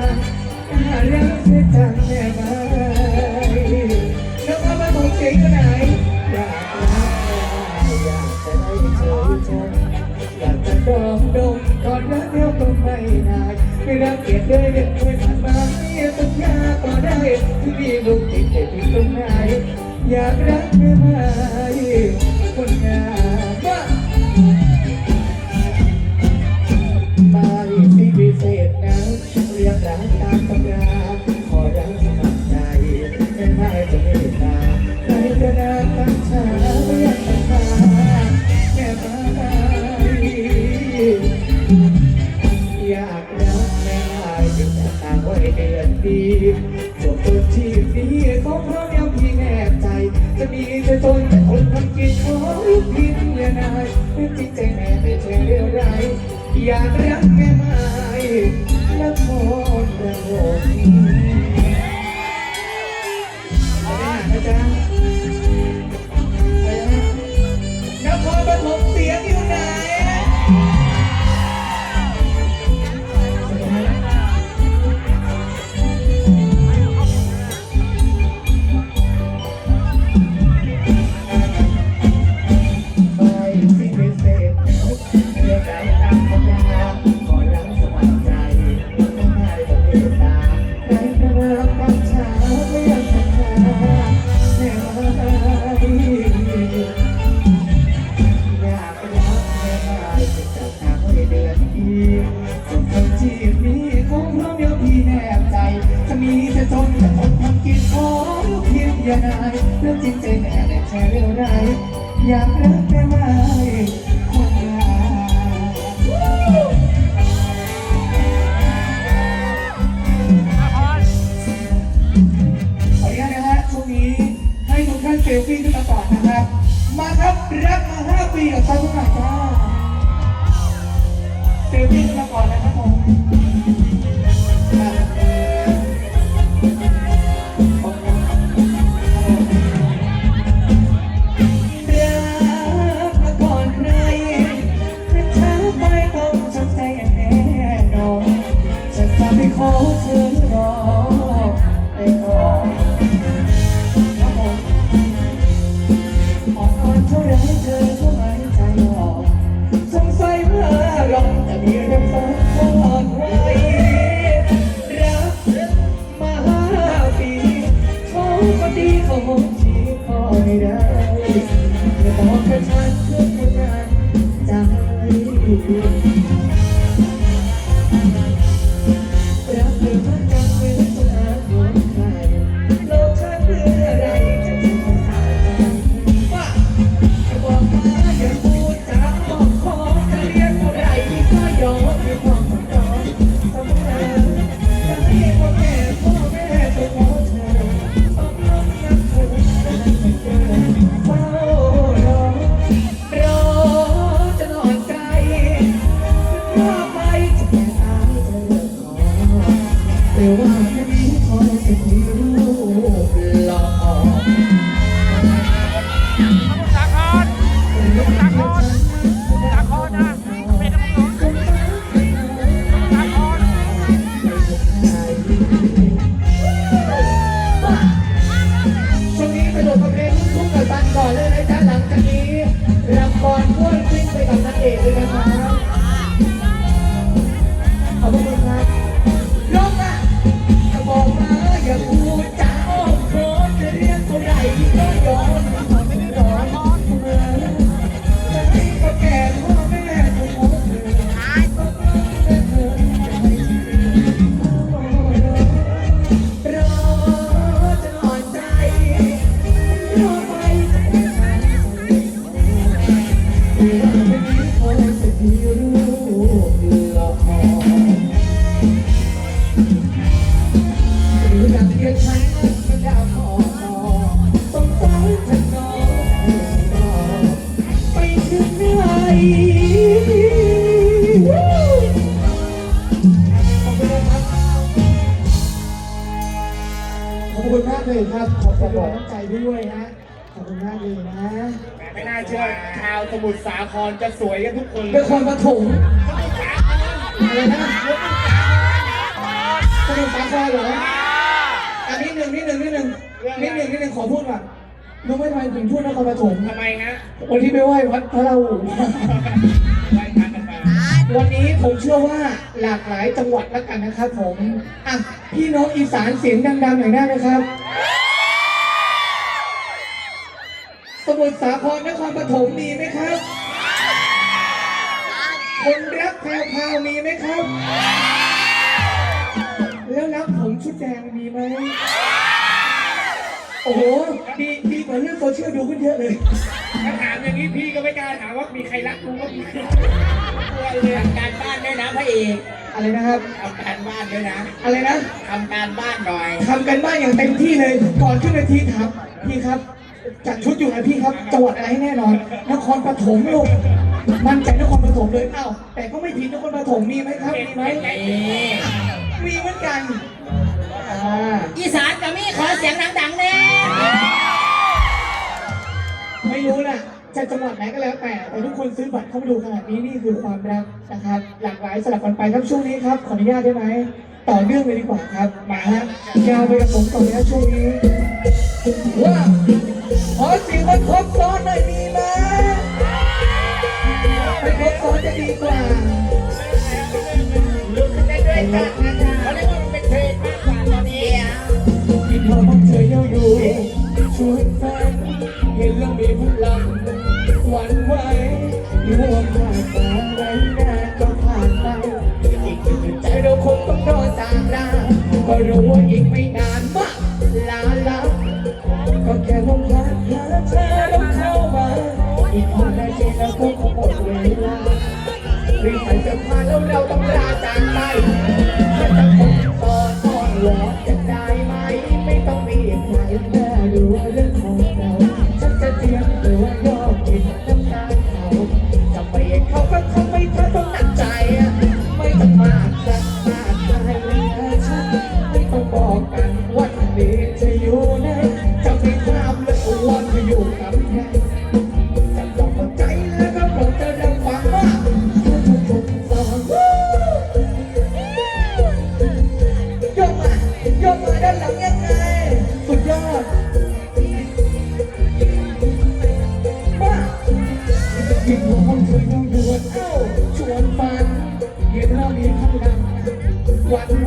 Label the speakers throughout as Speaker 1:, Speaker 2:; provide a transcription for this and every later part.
Speaker 1: รักเธอจังแม่ไม้น้อเอามาบอกเจ๋งก็ได้อยากรักอยากได้เจอเธอยากจะดมดมกอดรักเดียวก็ไม่นานไม่รักเกียดเลยเด็กเยมาต้งยาก็ได้ที่มีบุกติดใจที่ตรไห
Speaker 2: นอ
Speaker 1: ยากรักแม่ไม้ Okay, ขอบคุณน้ำใจด้วยนะขอบคุณมากเลยนะ
Speaker 3: ไม่น่าเชื่อชาวสมุทรสาครจะสวยกันทุกคนเล
Speaker 1: เป็น
Speaker 3: ย
Speaker 1: คนปฐมอะไรนะสมุทรสาครเหรออันนี้หนึ่งนิดหนึ่งนิดหนึ่งนิดหนึ่งนิดหนึ่งขอพูดก่อนรู้ไหมทำไมถึงพูดนครปฐม
Speaker 3: ทำไมฮะ
Speaker 1: วันที่ไปไหว้วัดพระราหู
Speaker 3: ไหว้พระกันมา
Speaker 1: วันนี้ผมเชื่อว่าหลากหลายจังหวัดแล้วกันนะครับผม อะ พี่น้องอีสานเสียงดังๆหน่อยได้ไหมครับ สมุทรสาครนครปฐมมีไหมครับ คนรักแพรวพราวมีไหมครับ แล้วรักผมชุดแดงมีไหม โอ้โหดีดีกว่าเรื่องโซเชียลดูขึ้นเยอะเลย
Speaker 3: ถ้าถามอย่างนี้พี่ก็ไม่กล้าถามว่ามีใครรักกูก็มีกลัวเลยทำการบ้านด้วยนะพระเอก
Speaker 1: อะไรนะครับ
Speaker 3: ทำการบ้านด้วยนะ
Speaker 1: อะไรนะ
Speaker 3: ทำการบ้านหน่อย
Speaker 1: ทำกันบ้านอย่างเต็มที่เลย ก่อนขึ้นเวทีถามพี่ครับ จัดชุดอยู่นะพี่ครับจังหวัดอะไรให้แน่นอน นครปฐมลูกมั่นใจนครปฐมเลยอ้าวแต่ก็ไม่ผิดนครปฐมมีไหมครับมีไหมมีเหมือนกันอ่า
Speaker 4: อีสานกับมีขอเสียงดังๆแน่
Speaker 1: ไม่รู้นะจะจังหวัดไหนก็แล้วแต่แต่ทุกคนซื้อบัตรเข้ามาดูขนาดนี้นี่คือความรักนะครับหลากหลายสลับกันไปครับช่วงนี้ครับขออนุญาตได้ไหมต่อเนื่องเลยดีกว่าครับมาฮะยาวไปกับผมต่อเลยนะช่วงนี้ว่า ขอเสียงมันครบซ้อนหน่อยมีไหมไม่ครบซ้อนจะดีกว่า
Speaker 3: ลุกขึ้นได้ด้วยกันนะคะเขาเรียกว่ามันเป็นเทรนด์มากกว่าตอนนี้
Speaker 1: ที่พอต้องเธออยู่อยู่ชวนฝันเห็นแล้วมีพลังหวั่นไหวรวมผ่านตาไรหน้าก็ผ่านไปอีกหนึ่ใจเราคงต้องรอสามนาก็รู้ว่าอีกไม่นาน มาแล้วเราต้องลาจากไปจะจะคงต่อซ่อนหวอกกันได้ไหม ไม่ต้องรีบใครแค่ดูเรื่องของเราฉันจะเตรียมตัวยอมกินน้ำตาเขาจะไปเขาก็คงไม่เธอต้องหนักใจ ไม่ต้องมากรัก ห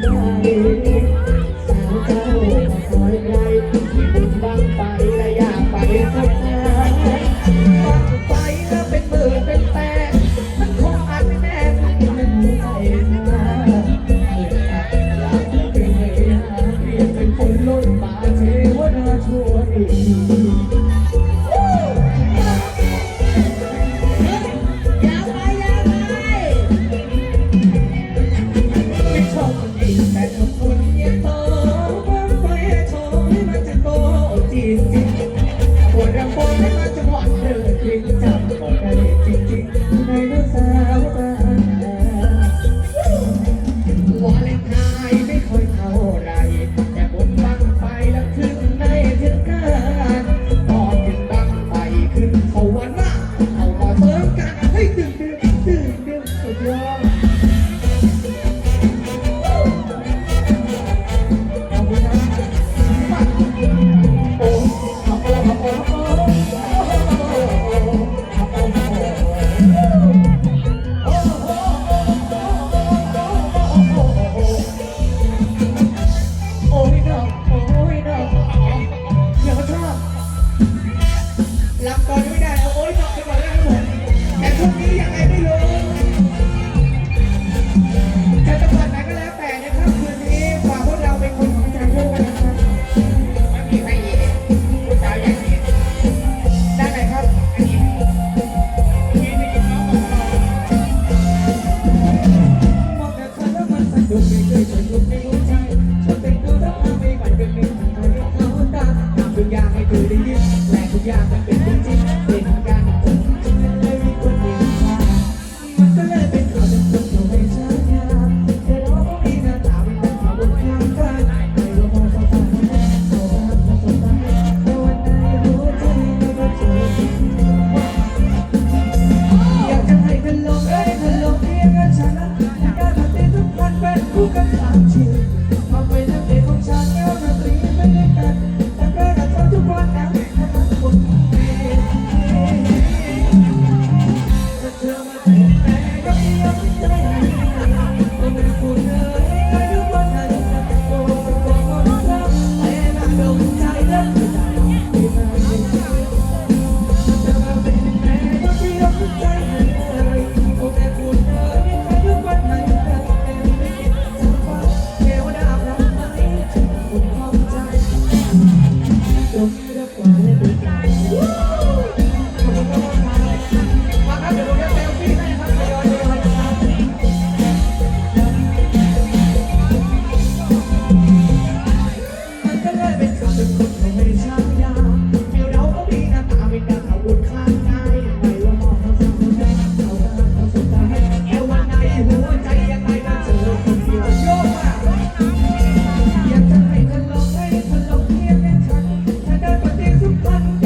Speaker 1: เลิ